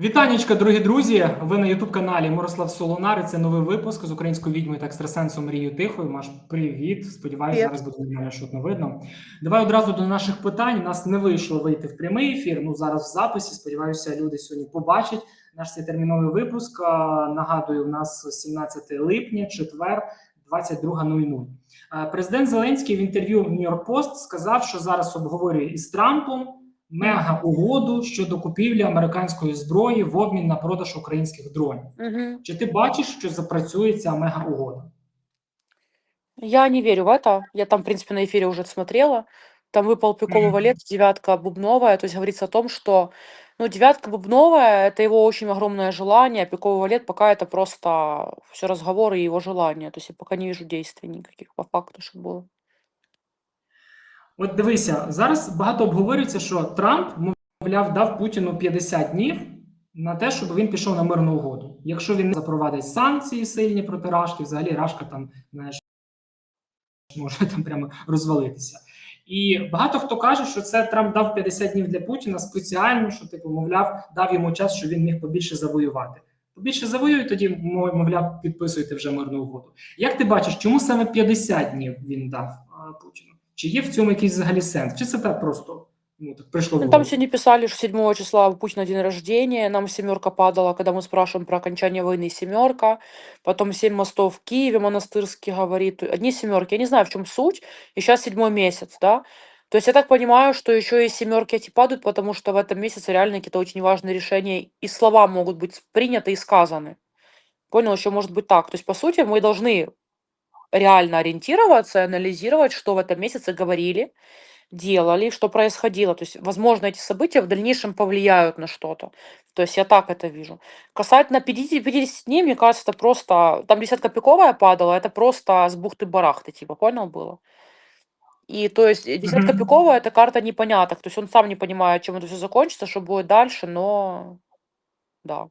Вітанечка, дорогі друзі! Ви на Ютуб-каналі Мирослав Солонари. Це новий випуск з українською відьмою та екстрасенсом Мрією Тихою. Маш, привіт! Сподіваюся, зараз буде мене шутно видно. Давай одразу до наших питань. У нас не вийшло вийти в прямий ефір. Ну зараз в записі. Сподіваюся, люди сьогодні побачать наш цей терміновий випуск. Нагадую, у нас 17 липня, четвер, 22.00. А, Президент Зеленський в інтерв'ю New York Post сказав, що зараз обговорює із Трампом мега угоду щодо купівлі американської зброї в обмін на продаж українських дронів. Мгм. Чи ти бачиш, що запрацює ця мега угода? Я не верю в это. Я там, в принципе, на эфире уже смотрела. Там выпал Пиковый Мгм. валет, девятка бубновая. То есть говорится о том, что ну, девятка бубновая– это его очень огромное желание, а пиковый валет пока это просто все разговоры и его желания. То есть я пока не вижу действий никаких по факту, что было. От дивися, зараз багато обговорюється, що Трамп, мовляв, дав Путіну 50 днів на те, щоб він пішов на мирну угоду. Якщо він не запровадить санкції сильні проти Рашки, взагалі Рашка там, знаєш, може там прямо розвалитися. І багато хто каже, що це Трамп дав 50 днів для Путіна спеціально, що типу, мовляв, дав йому час, щоб він міг побільше завоювати. Побільше завоює, тоді мов- мовляв, підписуйте вже мирну угоду. Як ти бачиш, чому саме 50 днів він дав Путіну? Чи є в цьому якийсь взагалі сенс? Чи це так просто ну, так прийшло в Ну, там сегодня писали, что 7 числа Путина день рождения, нам семерка падала, когда мы спрашиваем про окончание войны, семерка, потом семь мостов в Киеве, монастырский говорит, одни семерки, я не знаю, в чем суть, и сейчас седьмой месяц, да, то есть я так понимаю, что еще и семерки эти падают, потому что в этом месяце реально какие-то очень важные решения и слова могут быть приняты и сказаны. Понял, еще может быть так. То есть, по сути, мы должны реально ориентироваться, анализировать, что в этом месяце говорили, делали, что происходило. То есть, возможно, эти события в дальнейшем повлияют на что-то. То есть я так это вижу. Касательно 50, 50 дней, мне кажется, это просто... Там десятка пиковая падала, это просто с бухты-барахты, типа, понял было? И то есть э, десятка Мгм. пиковая, это карта непоняток. То есть он сам не понимает, чем это все закончится, что будет дальше, но да.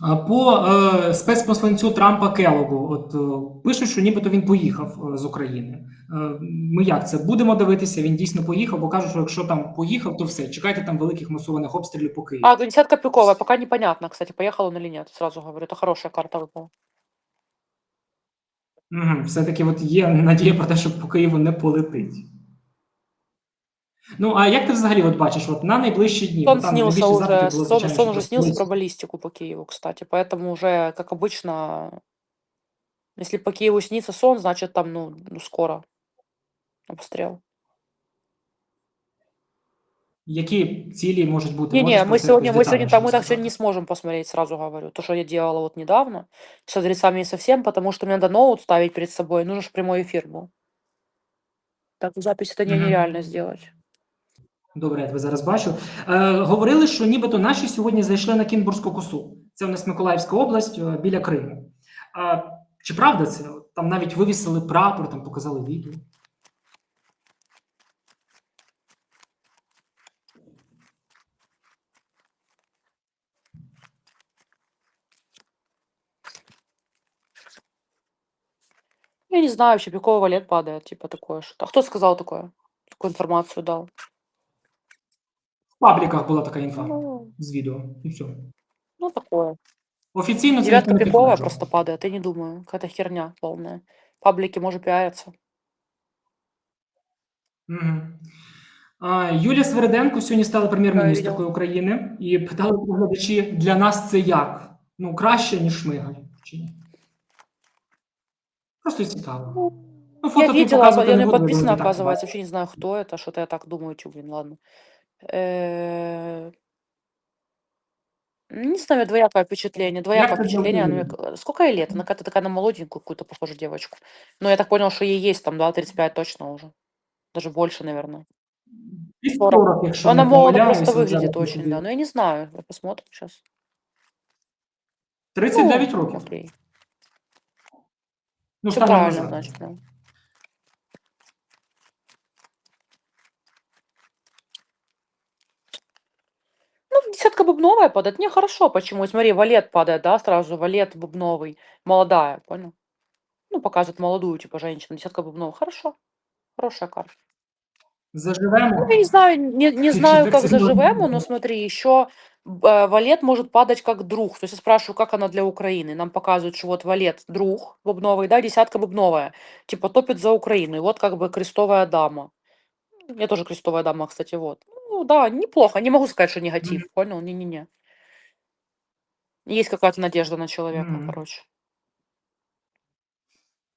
По е, спецпосланцю Трампа Келогу, от е, пишуть, що нібито він поїхав е, з України. Е, ми як це будемо дивитися? Він дійсно поїхав, бо кажуть, що якщо там поїхав, то все. Чекайте там великих масованих обстрілів по Києву. А, десятка пиковая, пока непонятно, кстати, поехал он или нет, сразу говорю. Это хорошая карта выпала. Угу. Все-таки от є надія про те, що по Києву не полетить. Ну, а як ти взагалі от бачиш, от на найближчі дні? Сон бо там снился найбільші запити уже, були, сон, звичайно, сон що уже про снился столицю. про баллистику по Киеву, кстати. Поэтому уже, как обычно, если по Киеву снится сон, значит там, ну, ну скоро обстрел. Які цілі можуть бути? Не-не, Можеш мы про це сегодня, якось мы сегодня детальніше там, мы так сегодня розказати? не сможем посмотреть, сразу говорю. То, что я делала вот недавно, с адресами не совсем, потому что мне надо ноут ставить перед собой, нужно же прямой эфир был. Так, запись это не- Мгм. нереально сделать. Добре, я тебе зараз бачу. Е, говорили, що нібито наші сьогодні зайшли на Кінбурзьку косу. Це у нас Миколаївська область е, біля Криму. А, чи правда це? Там навіть вивісили прапор, там показали відео. Я не знаю, вообще пиковый валет падает, типа такое что-то. А кто сказал такое? Такую информацию дал? В пабліках була така інфа Ну, з відео. І все. ну такое. Офіційно це Девятка ніхто не пиковая підтверджував. просто падает, я не думаю. Какая-то херня полная. Паблики может пиариться. Мгм. А, Юлія Свериденко сьогодні стала прем'єр-міністркою видела. України і питали глядачі, для нас це як? Ну, краще, ніж Шмигаль, чи ні? Просто цікаво. Ну, Ну, я фото ти видела, показувати я не не буду, подписана, люди і так оказывается. бачать. Вообще не знаю, кто это. Что-то я так думаю, чё, блин, ладно. Э, Не знаю, у меня двоякое впечатление. Двоякое Як тебе впечатление. Она мне Юлія? к- Сколько ей лет? Она какая-то такая на молоденькую какую-то похожа девочку. Но я так понял, что ей есть там, да, 35 точно уже. Даже больше, наверное. Під 40. 40, якщо Но она не молодо помиляюся, просто от зараз выглядит очень, тобі да. Но я не знаю. Посмотрим сейчас. 39 Ну, років. окей. Ну, Все станом правильно, назад. значит, да. Ну, десятка бубновая падает. Не, хорошо, почему? Смотри, валет падает, да, сразу, валет бубновый. Молодая, понял? Ну, показывает молодую, типа, женщину. Десятка бубновая. Хорошо. Хорошая карта. Заживемо. Ну, я не знаю, не, не знаю, как заживемо, но смотри, еще э, валет может падать как друг. То есть я спрашиваю, как она для Украины. Нам показывают, что вот валет друг бубновый, да, десятка бубновая. Типа топит за Украину. И вот как бы крестовая дама. Я тоже крестовая дама, кстати, вот. Ну да, неплохо. Не могу сказать, что негатив, Мгм. понял? Не-не-не. Есть какая-то надежда на человека, Мгм. короче. Ну,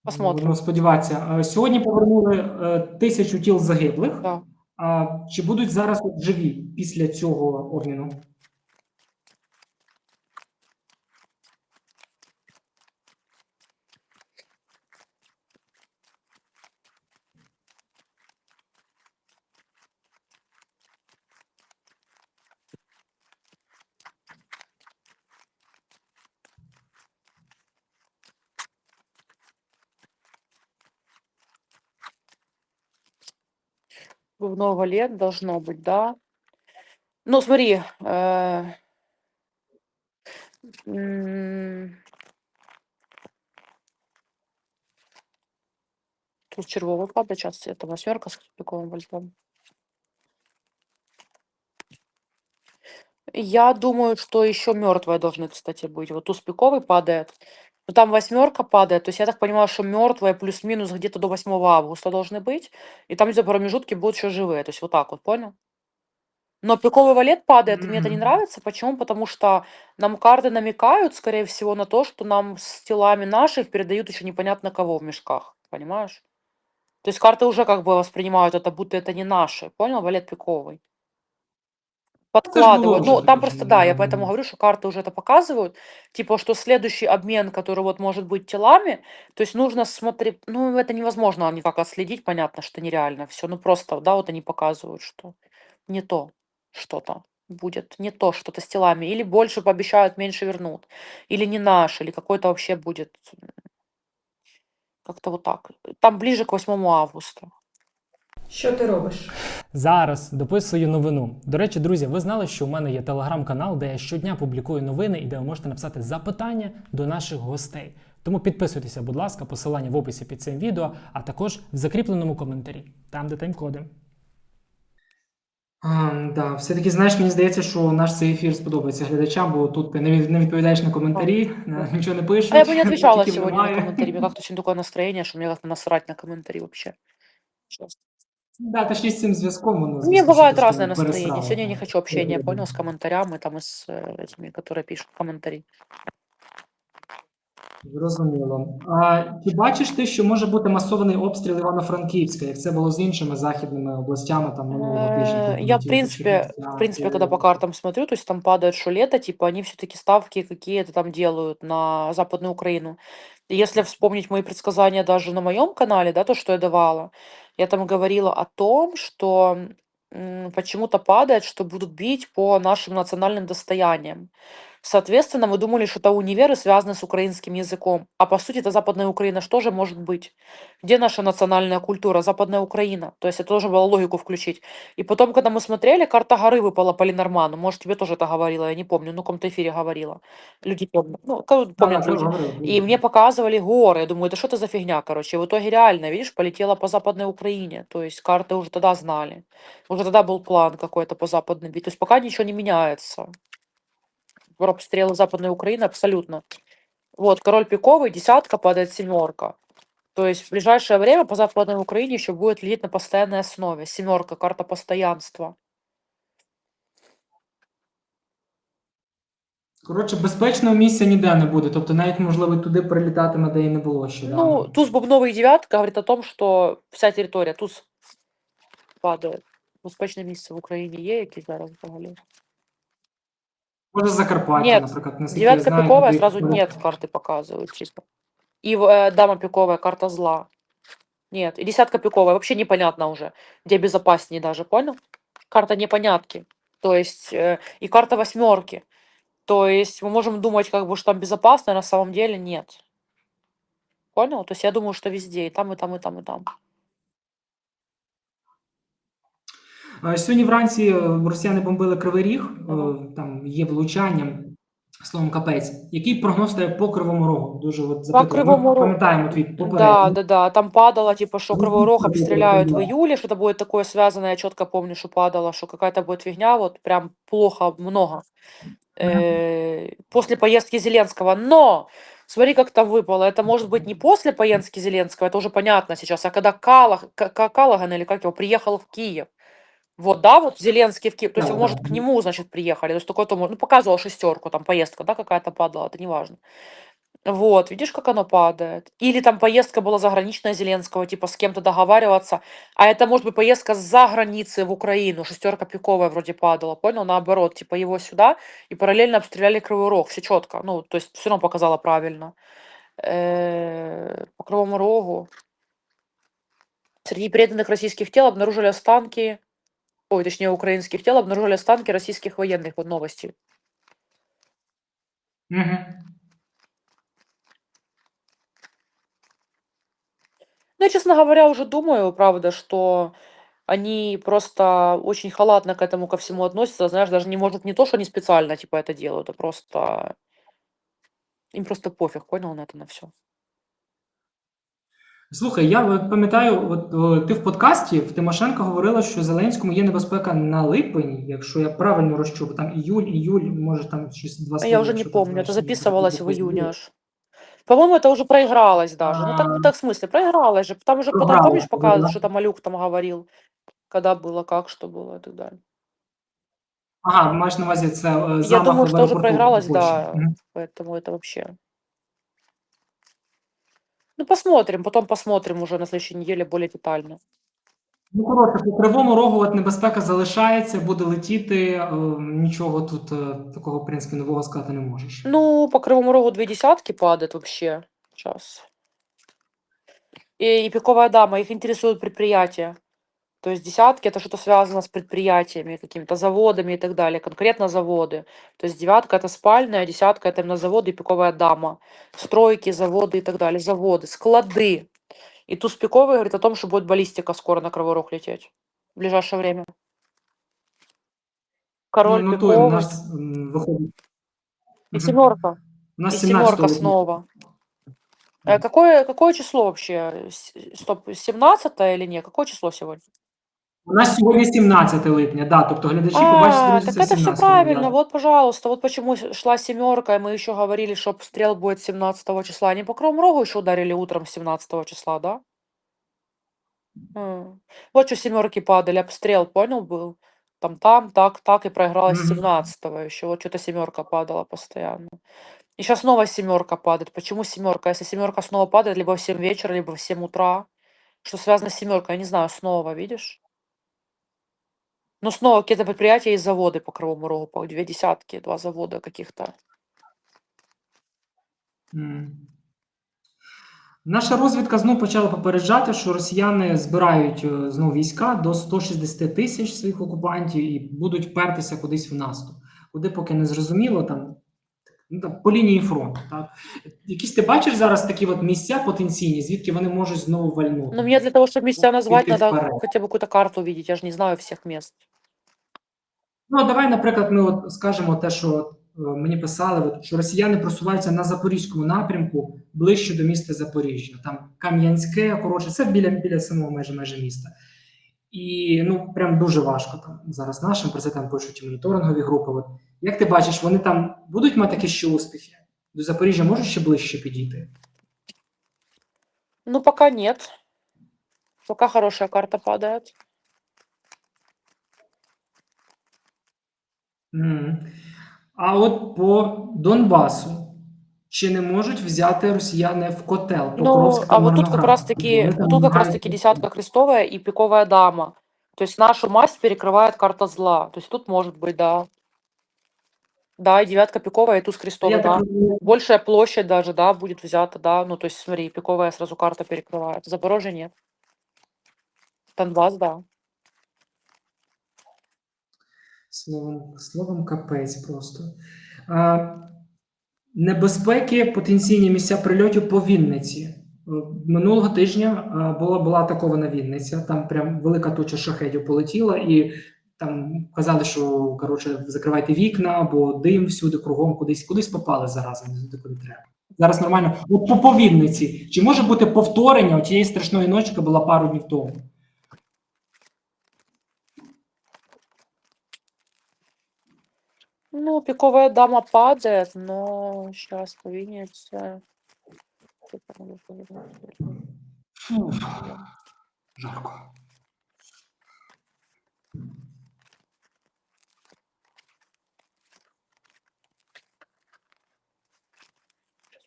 Посмотрим. Будемо сподіватися. Е, Сьогодні повернули е, тисячу тіл загиблих. Да. А чи будуть зараз от живі після цього обміну? Бубновый валет должно быть, да. Ну, смотри, э, тут червовый падает, сейчас это восьмерка с пиковым вальтом. Я думаю, что еще мертвые должны, кстати, быть. Вот туз пиковый падает, но там восьмерка падает. То есть я так понимаю, что мертвые плюс-минус где-то до 8 августа должны быть, и там где-то промежутки будут еще живые. То есть вот так вот, понял? Но пиковый валет падает, и мне это не Мгм. нравится. Почему? Потому что нам карты намекают, скорее всего, на то, что нам с телами наших передают еще непонятно кого в мешках. Понимаешь? То есть карты уже как бы воспринимают это, будто это не наши. Понял? Валет пиковый. Подкладывают. уже Ну, там просто, да, я поэтому говорю, что карты уже это показывают. Типа, что следующий обмен, который вот может быть телами, то есть нужно смотреть, ну, это невозможно никак отследить, понятно, что нереально все. Ну, просто, да, вот они показывают, что не то что-то будет, не то что-то с телами. Или больше пообещают, меньше вернут. Или не наш, или какой-то вообще будет м, как-то вот так. Там ближе к 8 августа. Що ти робиш? Зараз дописую новину. До речі, друзі, ви знали, що у мене є телеграм-канал, де я щодня публікую новини і де ви можете написати запитання до наших гостей. Тому підписуйтеся, будь ласка, посилання в описі під цим відео, а також в закріпленому коментарі, там де тайм-коди. А, да, все-таки, знаєш, мені здається, що наш цей ефір сподобається глядачам, бо тут ти не, від- не відповідаєш на коментарі, на- нічого не пишеш. А я бы не отвечала тільки сегодня на немає. комментарии. Мне как-то очень такое настроение, что мне как-то насрать на комментарии вообще. Честно. Да, точніше з цим зв'язком воно У меня звісно, що бывает трошки разное настроение. пересрало. Сегодня я не хочу общения, Мгм. понял, с комментарями там и с э, этими, которые пишут комментарии. Зрозуміло. А чи бачиш ти, що може бути масований обстріл Івано-Франківська, як це було з іншими західними областями там минулого тижня? Э, коли Я, в ті принципе, Чернівця, в принципе, то- когда по картам смотрю, то есть там падает что лето, типа они все-таки ставки какие-то там делают на Западную Украину. И если вспомнить мои предсказания даже на моем канале, да, то, что я давала, я там говорила о том, что почему-то падает, что будут бить по нашим национальным достояниям. Соответственно, мы думали, что это универы связаны с украинским языком. А по сути, это Западная Украина что же может быть? Где наша национальная культура? Западная Украина. То есть это тоже было логику включить. И потом, когда мы смотрели, карта горы выпала по Ленорману. Может, тебе тоже это говорила, я не помню. Ну, в каком-то эфире говорила. Люди помнят. Ну, Да, помнят люди. И мне показывали горы. Я думаю, это что это за фигня, короче. И в итоге реально, видишь, полетела по Западной Украине. То есть карты уже тогда знали. Уже тогда был план какой-то по Западной. То есть пока ничего не меняется. Про обстрелы Западной Украины абсолютно. Вот, король пиковый, десятка, падает семерка. То есть в ближайшее время по Западной Украине еще будет лететь на постоянной основе. Семерка, карта постоянства. Коротше, безпечного місця ніде не буде. Тобто навіть можливо туди прилітатиме, де і не було ще. Ну, да? туз бубновый девятка говорит о том, что вся территория, туз падает. Безпечне місце в Україні є, які зараз взагалі? Може Закарпаття, Нет, наприклад, наскільки я Девятка знаю. пиковая, туди- сразу нет карты показывают, чисто. И э, дама пиковая, карта зла. Нет, и десятка пиковая, вообще непонятно уже, где безопаснее даже, понял? Карта непонятки. То есть, э, и карта восьмерки. То есть мы можем думать, как бы, что там безопасно, а на самом деле нет. Понял? То есть я думаю, что везде, и там, и там, и там, и там. Сьогодні вранці е, росіяни бомбили Кривий Ріг, е, Ага. там є влучання. Словом капець. Який прогноз тебе по кривому рогу? Дуже от По запитую. Кривому Ми Рогу. пам'ятаємо твій Да, попередній. да, да. Там падало, типа, что Ну, Кривой Рог ну, обстреляют в да. июле, что-то будет такое связанное. Я четко помню, что падало, что какая-то будет фигня, вот прям плохо много. Э, После поездки Зеленского. Но! Смотри, как там выпало. Это может быть не после поездки Зеленского, это уже понятно сейчас, а когда Калах, К- К- Калаган или как его, приехал в Киев. Вот, да, вот Зеленский в Киев. То есть, Да, может, к нему, значит, приехали. То есть, такое-то, может- ну, показывал шестерку, там, поездка, да, какая-то падала, это не важно. Вот, видишь, как оно падает? Или там поездка была заграничная Зеленского, типа с кем-то договариваться, а это может быть поездка за границы в Украину, шестерка пиковая вроде падала, понял? Наоборот, типа его сюда и параллельно обстреляли Кривой Рог, все четко, ну, то есть все равно показала правильно. Э, По Кривому Рогу. Среди преданных российских тел обнаружили останки, ой, точнее, украинских тел обнаружили останки российских военных, вот новости. Угу. Ну, я, честно говоря, уже думаю, правда, что они просто очень халатно к этому ко всему относятся. Знаешь, даже не может не то, что они специально типа это делают, а просто им просто пофиг, понял, на это на все. Слухай, я от пам'ятаю, от о, ти в подкасті в Тимошенко говорила, що Зеленському є небезпека на липень, якщо я правильно розчув, там іюль, іюль, може там щось два А слова. я уже не якщо там помню, это знаєш, записывалось в якось июне було. аж. По-моему, это уже проигралось даже. Ну, так, А. ну, так в смысле, проигралось же. Там уже потом, Проигралось, помнишь, показывали, да. что там Малюк там говорил, когда было, как, что было и так далее. Ага, маєш на увазі це е, Я замах думаю, в что уже аеропорту проигралось, в Польщі. да. Мгм. Поэтому это вообще... Ну, посмотрим, потом посмотрим уже на следующей неделе более детально. Ну, коротше, по кривому рогу от небезпека залишається, буде летіти. е, Нічого тут е, такого, в принципі, нового сказати не можеш. Ну, по Кривому Рогу две десятки падает вообще сейчас. И, и пиковая дама, их интересуют предприятия. То есть десятки это что-то связано с предприятиями, какими-то заводами и так далее, конкретно заводы. То есть девятка это спальная, десятка это именно заводы и пиковая дама. Стройки, заводы и так далее, заводы, склады. И туз пиковый говорит о том, что будет баллистика скоро на Кривой Рог лететь в ближайшее время. Король ну, той, у пиковый нас м, виходить. и семерка. У нас И 17 семерка снова. Э, Какое, какое число вообще? Стоп, 17 или нет? Какое число сегодня? У нас сьогодні 17 липня, да, тобто глядачі побачать А, друзі, так це это все 17 правильно. липня. Вот, пожалуйста, вот почему с- шла семерка, и мы еще говорили, что обстрел будет 17 числа. Они по Кривому Рогу еще ударили утром 17 числа, да? М. Вот что семерки падали, обстрел, понял, был? Там, там, так, так, и проигралась Мгм. 17 еще. Вот что-то семерка падала постоянно. И сейчас снова семерка падает. Почему семерка? Если семерка снова падает, либо в 7 вечера, либо в 7 утра. Что связано с семеркой? Я не знаю, снова, видишь? Ну, снова какие-то предприятия и заводы по Кривому Рогу, по две десятки, два завода каких-то. Наша розвідка знов почала попереджати, що росіяни збирають е, знову війська до 160 тисяч своїх окупантів і будуть впертися кудись в наступ. Куди поки не зрозуміло, там по лінії фронту. Так? Якісь ти бачиш зараз такі от місця потенційні, звідки вони можуть знову вальнути? Ну, мне для того, назвать, Пойти надо вперед. хотя бы какую-то карту видеть. Я же не знаю всех мест. Ну, давай, наприклад, ми от скажемо те, що е, мені писали, от, що росіяни просуваються на запорізькому напрямку ближче до міста Запоріжжя. Там Кам'янське, коротше, це біля, біля самого майже майже міста. І ну прям дуже важко там зараз нашим про це там пишуть і моніторингові групи. От як ти бачиш, вони там будуть мати якісь ще успіхи? До Запоріжжя можуть ще ближче підійти? Ну, пока нет. Пока хорошая карта падает. Мгм. А от по Донбасу. Чи не можуть взяти росіяни в котел? Ну, Покровськ та а вот тут как Мирноград? раз таки, Вони там тут как раз таки десятка крестовая и пиковая дама. То есть нашу масть перекрывает карта зла. То есть тут может быть, да. Да, и девятка пиковая, и туз крестовый, Я да. так розумію, Большая площадь даже, да, будет взята, да. Ну, то есть, смотри, пиковая сразу карта перекрывает. Запорожье нет. Донбасс, да. Словом, словом, капець просто. А, небезпеки, потенційні місця прильотів по Вінниці. Е, Минулого тижня а, була, була атакована Вінниця, там прям велика туча шахедів полетіла, і там казали, що коротше, закривайте вікна, бо дим всюди кругом кудись, кудись попали зарази, не куди треба. Зараз нормально. От по повідниці. Чи може бути повторення тієї страшної ночі, яка була пару днів тому? Ну, пиковая дама падает, но сейчас повинится. Жарко.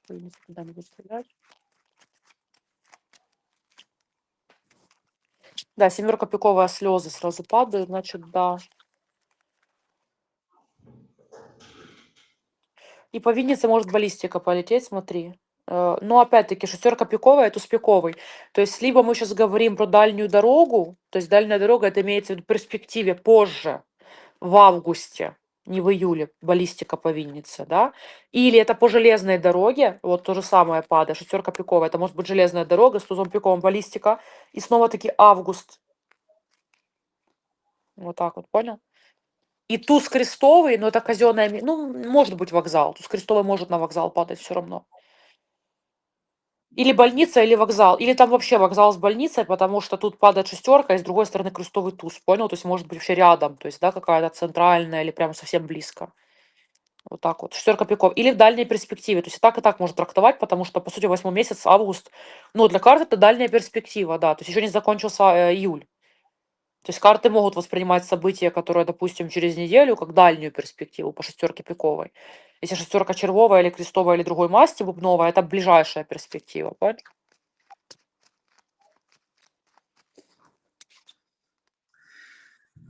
Сейчас повинится, когда будет стрелять. Да, семерка пиковая, слезы сразу падают, значит, да. И по Виннице может баллистика полететь, смотри. Э, Но опять-таки шестерка пиковая это пиковый. То есть либо мы сейчас говорим про дальнюю дорогу, то есть дальняя дорога это имеется в виду в перспективе позже, в августе, не в июле, баллистика по Виннице, да? Или это по железной дороге, вот то же самое падает, шестерка пиковая, это может быть железная дорога с тузом пиковым баллистика, и снова таки август. Вот так вот, понял? И туз крестовый, но это казенная, ну, может быть вокзал. Туз крестовый может на вокзал падать все равно. Или больница, или вокзал. Или там вообще вокзал с больницей, потому что тут падает шестерка, и с другой стороны крестовый туз, понял? То есть может быть вообще рядом, то есть, да, какая-то центральная или прямо совсем близко. Вот так вот. Шестерка пиков. Или в дальней перспективе. То есть и так, и так можно трактовать, потому что, по сути, восьмой месяц, август, ну, для карты это дальняя перспектива, да. То есть еще не закончился э, июль. То есть карты могут воспринимать события, которые, допустим, через неделю, как дальнюю перспективу по шестерке пиковой. Если шестерка червовая или крестовая или другой масти бубновая, это ближайшая перспектива. понял?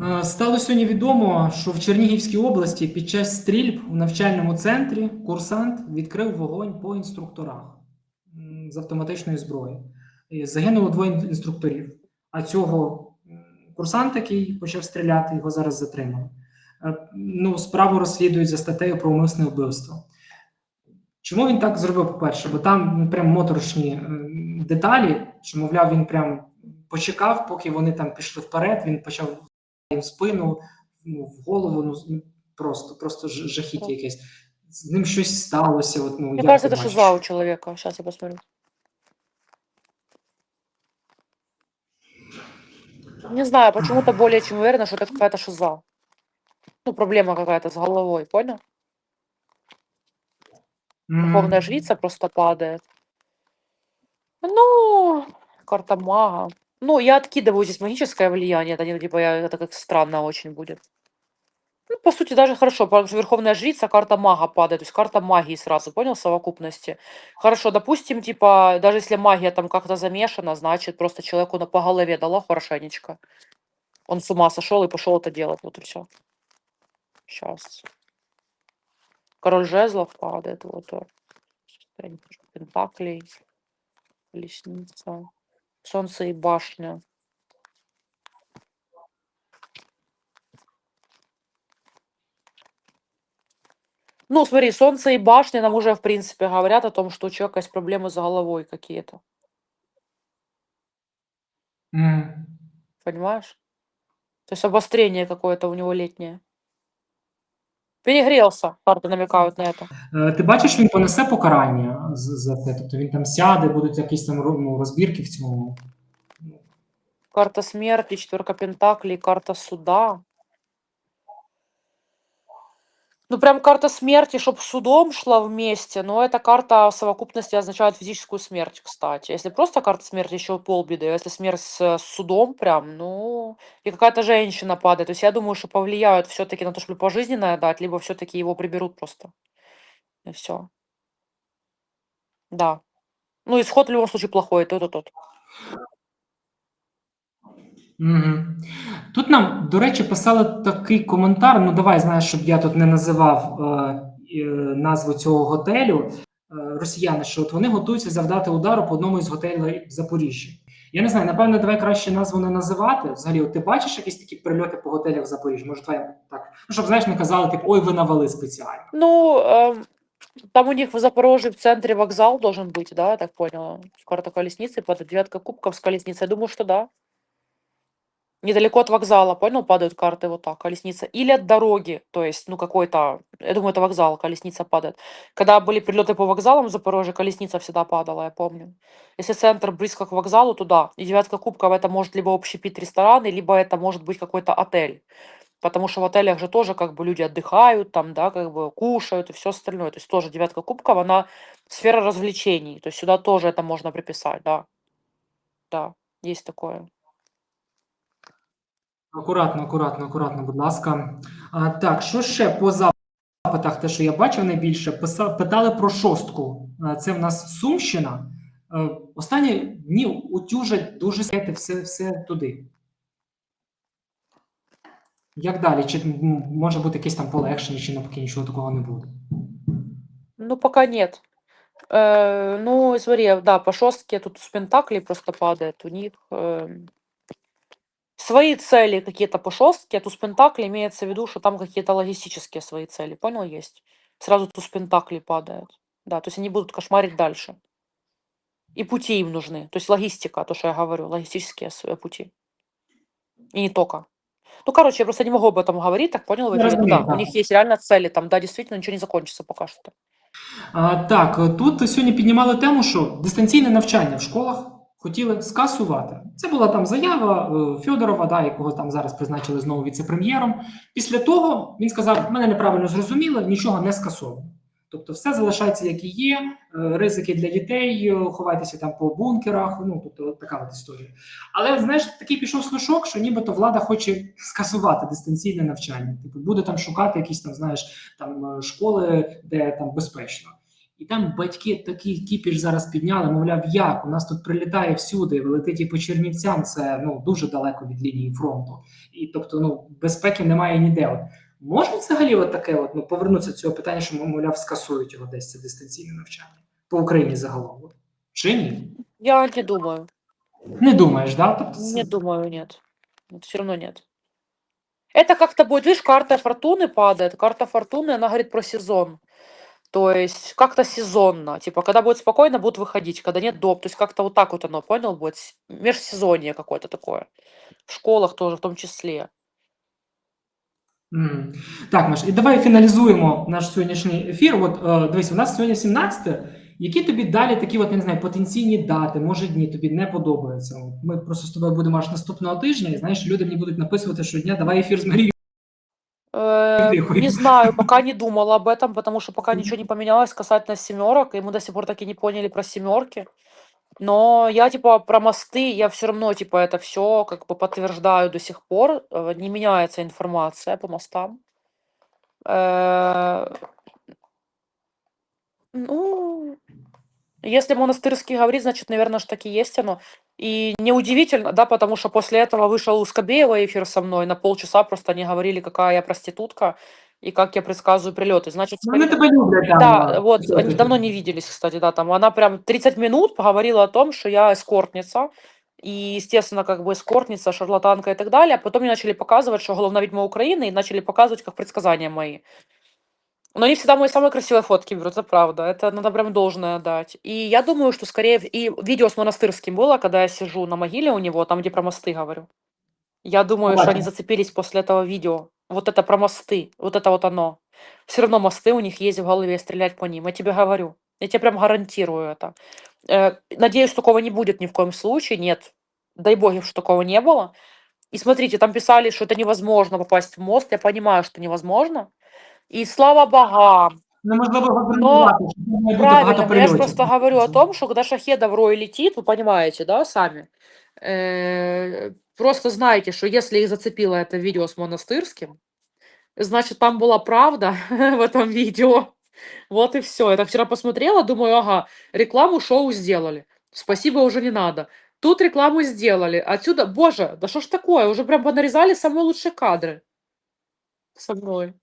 Е, Стало сьогодні відомо, що в Чернігівській області під час стрільб у навчальному центрі курсант відкрив вогонь по інструкторах м, з автоматичної зброї. І Загинуло двоє ін- інструкторів. А цього м, курсанта, який почав стріляти, його зараз затримали. Е, Ну, справу розслідують за статтею про умисне вбивство. Чому він так зробив, по-перше? Бо там ну, прям моторошні е, деталі, що, мовляв, він прям почекав, поки вони там пішли вперед, він почав їм в спину, ну, в голову, ну, ну, просто, просто ж- жахіття якесь. З ним щось сталося. От, ну, Мне як кажется, это шиза у человека. Сейчас я посмотрю. Не знаю, почему-то более чем уверена, что это какая-то шиза. Ну, проблема какая-то с головой, понял? Верховная жрица просто падает. Ну, карта мага. Ну, я откидываю здесь магическое влияние. Это не типа я, это как странно очень будет. Ну, по сути, даже хорошо, потому что Верховная Жрица, карта мага падает, то есть карта магии сразу, понял, совокупности. Хорошо, допустим, типа, даже если магия там как-то замешана, значит, просто человеку на по голове дала хорошенечко. Он с ума сошел и пошел это делать, вот и все. Сейчас. Король жезлов падает, вот. он. Состояние Пентаклей, колесница, солнце и башня. Ну, смотри, солнце и башня нам уже, в принципе, говорят о том, что у человека есть проблемы с головой какие-то. Мгм. Понимаешь? То есть обострение какое-то у него летнее. Перегрелся, карты намекают на это. Е, Ти бачиш, він понесе покарання з- за це. Тобто він там сяде, будуть якісь там ро- ну, розбірки в цьому. Карта смерти, четверка пентаклей, карта суда. Ну, прям карта смерти, чтобы судом шла вместе, но эта карта в совокупности означает физическую смерть, кстати. Если просто карта смерти, еще полбеды, а если смерть с, с судом прям, ну, и какая-то женщина падает. То есть я думаю, что повлияют все-таки на то, чтобы пожизненное дать, либо все-таки его приберут просто. И все. Да. Ну, исход в любом случае плохой, тот и тот. Мгм. Тут нам, до речі, писали такий коментар. Ну, давай, знаєш, щоб я тут не називав е, е, назву цього готелю. Е, росіяни, що от вони готуються завдати удару по одному із готелей в Запоріжжі. Я не знаю, напевно, давай краще назву не називати. Взагалі, от ти бачиш якісь такі прильоти по готелях в Запоріжжі? Може, давай так. Ну, щоб знаєш, не казали, типу, ой, ви навели спеціально. Ну, эм, там у них в Запорожье в центре вокзал должен быть, да, я так поняла. Карта колесницы, под девятка кубков с колесницей. Я думаю, что да. Недалеко от вокзала, понял, падают карты вот так, колесница. Или от дороги, то есть, ну, какой-то, я думаю, это вокзал, колесница падает. Когда были прилеты по вокзалам в Запорожье, колесница всегда падала, я помню. Если центр близко к вокзалу, туда. И девятка кубков это может либо общепит рестораны, либо это может быть какой-то отель. Потому что в отелях же тоже как бы люди отдыхают, там, да, как бы кушают и все остальное. То есть тоже девятка кубков, она сфера развлечений. То есть сюда тоже это можно приписать, да. Да, есть такое. Акуратно, акуратно, акуратно, будь ласка. А, так, що ще по запитах, те, що я бачив найбільше, писа- питали про шостку. Це в нас Сумщина. Е, Останні дні утюжать дуже сети все, все туди. Як далі? Чи може бути якесь там полегшення, чи навпаки нічого такого не буде? Ну, пока нет. Э, ну, смотри, да, по шостке тут с Пентаклей просто падает. У них эм, свои цели какие-то по шостке, а туз Пентакли имеется в виду, что там какие-то логистические свои цели. Понял, есть? Сразу туз Пентаклей падает. Да, то есть они будут кошмарить дальше. И пути им нужны. То есть логистика, то, что я говорю, логистические свои пути. И не только. Ну, короче, я просто не могу об этом говорить, так понял? в Я эфире? Ну разумею, да, да. у них есть реально цели, там, да, действительно ничего не закончится пока что. А, так, е, тут сьогодні піднімали тему, що дистанційне навчання в школах хотіли скасувати. Це була там заява е, Фьодорова, да, якого там зараз призначили знову віце-прем'єром. Після того він сказав: мене неправильно зрозуміло, нічого не скасовано. Тобто, все залишається як і є. е, Ризики для дітей, е, ховайтеся там по бункерах. Ну тобто, от така от історія. Але знаєш, такий пішов слушок, що нібито влада хоче скасувати дистанційне навчання. Типу, буде там шукати якісь там, знаєш, там школи, де там безпечно. І там батьки такий кіпіш зараз підняли, мовляв, як у нас тут прилітає всюди, летить і по Чернівцям, це ну дуже далеко від лінії фронту. І тобто, ну безпеки немає ніде. От можна взагалі от таке, от, ну, повернутися до цього питання, що мовляв, скасують його десь це дистанційне навчання по Україні загалом. От. Чи ні? Я не думаю. Не думаєш, да? Тобто, це- Не думаю, нет. Все равно нет. Это как-то будет, видишь, карта фортуны падает. Карта фортуны, она говорит про сезон. То есть как-то сезонно. Типа, когда будет спокойно, будут выходить, когда нет доп. То есть как-то вот так вот оно, понял, будет с- межсезонье какое-то такое. В школах тоже в том числе. М. Так, Маш, і давай фіналізуємо наш сьогоднішній ефір. От е, дивись, у нас сьогодні 17. Які тобі далі такі, от я не знаю, потенційні дати, може дні тобі не подобаються? От Ми просто з тобою будемо аж наступного тижня, і знаєш, люди мені будуть написувати щодня, давай ефір з Марією. Э. Не знаю, пока не думала об этом, потому что пока ничего не поменялось касательно семерок, и мы до сих пор так и не поняли про семерки. Но я типа про мосты, я все равно типа это все как бы подтверждаю до сих пор. э, Не меняется информация по мостам. Э, Ну, если монастырский говорит, значит, наверное, ж таки есть оно. И неудивительно, да, потому что после этого вышел у Скобеева эфир со мной, на полчаса просто они говорили, какая я проститутка и как я предсказываю прилеты. Значит, Вони скорее- тебе люблять там. да, а, вот, що они ти давно тут? не виделись, кстати, да, там она прям 30 минут поговорила о том, что я эскортница, и, естественно, как бы эскортница, шарлатанка и так далее, а потом мне начали показывать, что головная ведьма Украины, и начали показывать как предсказания мои. Но они всегда мои самые красивые фотки берут, это правда, это надо прям должное отдать. И я думаю, что скорее, в- и видео с монастырским было, когда я сижу на могиле у него, там, где про мосты говорю. Я думаю, что они Ладно. зацепились после этого видео. Вот это про мосты, вот это вот оно. Все равно мосты у них есть в голове, стрелять по ним. Я тебе говорю. Я тебе прям гарантирую это. Э, Надеюсь, такого не будет ни в коем случае. Нет. Дай боги, что такого не было. И смотрите, там писали, что это невозможно попасть в мост. Я понимаю, что невозможно. И слава богам. Неможливо гарантувати, що там має бути Правильно, багато но я же польотів. просто говорю о том, что когда шахеда в рой летит, вы понимаете, да, сами, э, просто знаете, что если их зацепило это видео с монастырским, значит, там была правда в этом видео. Вот и все. Я так вчера посмотрела, думаю, ага, рекламу шоу сделали. Спасибо, уже не надо. Тут рекламу сделали. Отсюда, боже, да что ж такое? Уже прям понарезали самые лучшие кадры со мной.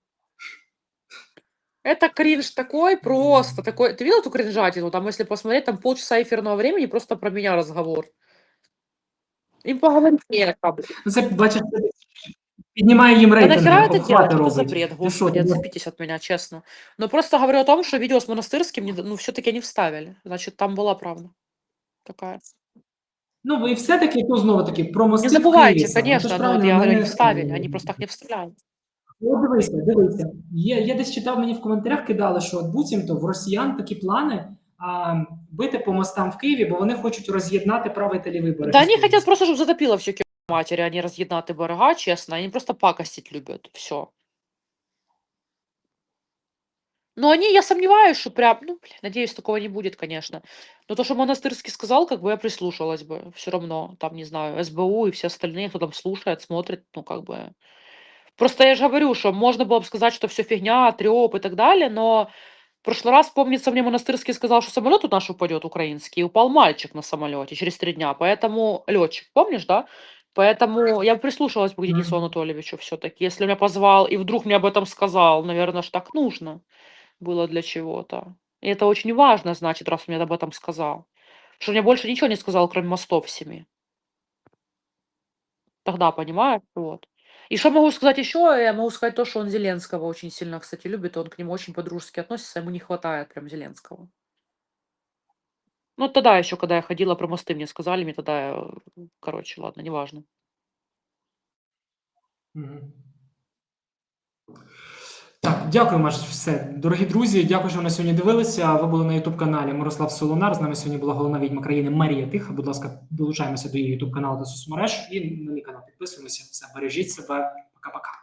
Это кринж такой просто, такой. Ты видел эту кринжатину? Там, если посмотреть, там полчаса эфирного времени просто про меня разговор. Им поговорить некогда. Ну, Це бачиш, це піднімає їм Да рейтинги, нахера это обхвати делать? Это робить. за бред, Ти господи, що, ти отцепитесь от меня, честно. Но просто говорю о том, что видео с монастырским, не д- ну, все-таки не вставили. Значит, там была правда. Такая. Ну і все-таки то знову таки про мости Не в забывайте, Києві саме. конечно, Тож, ну, правильно, вот я говорю, мене, они вставили, е, они просто так не вставляют. Ну, дивися, дивися. Є, я десь читав мені в коментарях, кидали, що от буцімто в росіян такі плани а, бити по мостам в Києві, бо вони хочуть роз'єднати правий та лівий берег. Да они столиці. хотят просто, чтобы затопило все к матери, они разъеднаты берега, честно, они просто пакостить любят, все. Но они, я сомневаюсь, что прям, ну, блин, надеюсь, такого не будет, конечно. Но то, что Монастырский сказал, как бы я прислушалась бы все равно. Там, не знаю, СБУ и все остальные, кто там слушает, смотрит, ну, как бы... Просто я же говорю, что можно было бы сказать, что все фигня, треп и так далее, но в прошлый раз, помнится, мне Монастырский сказал, что самолет у наш упадет украинский, и упал мальчик на самолете через три дня, поэтому летчик, помнишь, да? Поэтому я прислушалась бы к Денису. Анатольевичу все-таки. Если меня позвал и вдруг мне об этом сказал, наверное, ж так нужно было для чего-то. И это очень важно, значит, раз он мне об этом сказал. Что мне больше ничего не сказал, кроме мостов семи. Тогда, понимаешь? Вот. И что могу сказать еще? Я могу сказать то, что он Зеленского очень сильно, кстати, любит, он к нему очень по-дружески относится, ему не хватает прям Зеленского. Ну, тогда еще, когда я ходила про мосты, мне сказали, мне тогда, э, короче, ладно, неважно. Мгм. Так, дякую, Маш, все. Дорогі друзі, дякую, що ви на сьогодні дивилися. Ви були на Ютуб каналі Мирослав Солонар. З нами сьогодні була головна відьма країни Марія Тиха. Будь ласка, долучаємося до її Ютуб каналу та соцмереж і на мій канал підписуємося. Все, бережіть себе. Пока-пока.